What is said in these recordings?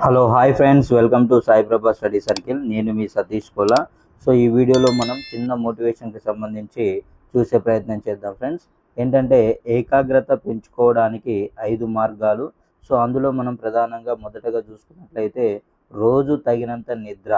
Hello hi friends welcome to Saiprabha study circle నేను మీ Satish Kola. So ఈ వీడియోలో మనం చిన్న మోటివేషన్కి సంబంధించి చూసే ప్రయత్నం చేద్దాం ఫ్రెండ్స్ ఏంటంటే ఏకాగ్రత పెంచుకోవడానికి ఐదు మార్గాలు. సో అందులో మనం ప్రధానంగా మొదటగా చూసుకున్నట్లయితే రోజు తగినంత నిద్ర.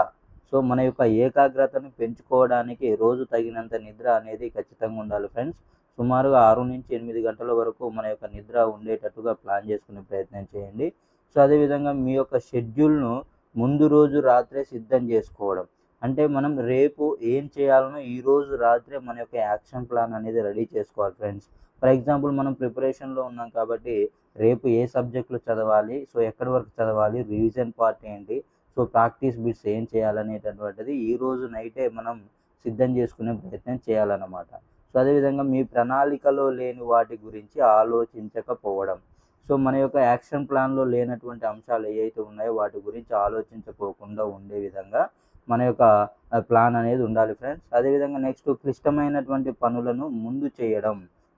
సో మన యొక్క ఏకాగ్రతను పెంచుకోవడానికి రోజు తగినంత నిద్ర అనేది ఖచ్చితంగా ఉండాలి ఫ్రెండ్స్ సుమారుగా ఆరు నుంచి ఎనిమిది గంటల వరకు మన యొక్క నిద్ర ఉండేటట్టుగా ప్లాన్ చేసుకునే ప్రయత్నం చేయండి. సో అదేవిధంగా మీ యొక్క షెడ్యూల్ను ముందు రోజు రాత్రే సిద్ధం చేసుకోవడం. అంటే మనం రేపు ఏం చేయాలనో ఈ రోజు రాత్రే మన యొక్క యాక్షన్ ప్లాన్ అనేది రెడీ చేసుకోవాలి ఫ్రెండ్స్. ఫర్ ఎగ్జాంపుల్ మనం ప్రిపరేషన్లో ఉన్నాం కాబట్టి రేపు ఏ సబ్జెక్టులు చదవాలి సో ఎక్కడి వరకు చదవాలి రివిజన్ పార్ట్ ఏంటి సో ప్రాక్టీస్ బిట్స్ ఏం చేయాలనేటటువంటిది ఈ రోజు నైటే మనం సిద్ధం చేసుకునే ప్రయత్నం చేయాలన్నమాట. సో అదేవిధంగా మీ ప్రణాళికలో లేని వాటి గురించి ఆలోచించకపోవడం. సో మన యొక్క యాక్షన్ ప్లాన్లో లేనటువంటి అంశాలు ఏవైతే ఉన్నాయో వాటి గురించి ఆలోచించకోకుండా ఉండే విధంగా మన యొక్క ప్లాన్ అనేది ఉండాలి ఫ్రెండ్స్. అదేవిధంగా నెక్స్ట్ క్లిష్టమైనటువంటి పనులను ముందు చేయడం.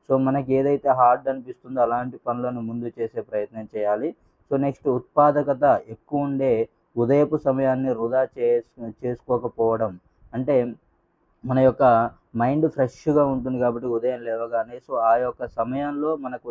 సో మనకి ఏదైతే హార్డ్ అనిపిస్తుందో అలాంటి పనులను ముందు చేసే ప్రయత్నం చేయాలి. సో నెక్స్ట్ ఉత్పాదకత ఎక్కువ ఉండే ఉదయపు సమయాన్ని వృధా చేస్ చేసుకోకపోవడం. అంటే మన యొక్క మైండ్ ఫ్రెష్గా ఉంటుంది కాబట్టి ఉదయం లేవగానే. సో ఆ యొక్క సమయంలో మనకు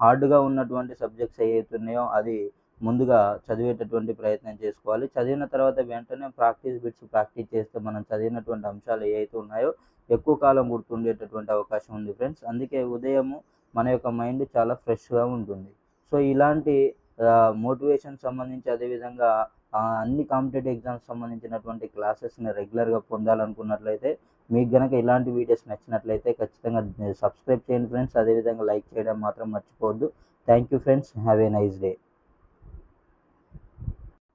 హార్డ్గా ఉన్నటువంటి సబ్జెక్ట్స్ ఏవైతున్నాయో అది ముందుగా చదివేటటువంటి ప్రయత్నం చేసుకోవాలి. చదివిన తర్వాత వెంటనే ప్రాక్టీస్ బిట్స్ ప్రాక్టీస్ చేస్తే మనం చదివినటువంటి అంశాలు ఏవైతే ఉన్నాయో ఎక్కువ కాలం గుర్తుండేటటువంటి అవకాశం ఉంది ఫ్రెండ్స్. అందుకే ఉదయము మన యొక్క మైండ్ చాలా ఫ్రెష్గా ఉంటుంది. సో ఇలాంటి మోటివేషన్ సంబంధించి అదేవిధంగా అన్ని కాంపిటేటివ్ ఎగ్జామ్స్ సంబంధించినటువంటి క్లాసెస్ని రెగ్యులర్గా పొందాలనుకున్నట్లయితే మీకు కనుక ఇలాంటి వీడియోస్ నచ్చినట్లయితే ఖచ్చితంగా సబ్స్క్రైబ్ చేయండి ఫ్రెండ్స్. అదేవిధంగా లైక్ చేయడం మాత్రం మర్చిపోవద్దు. Thank you friends. Have a nice day.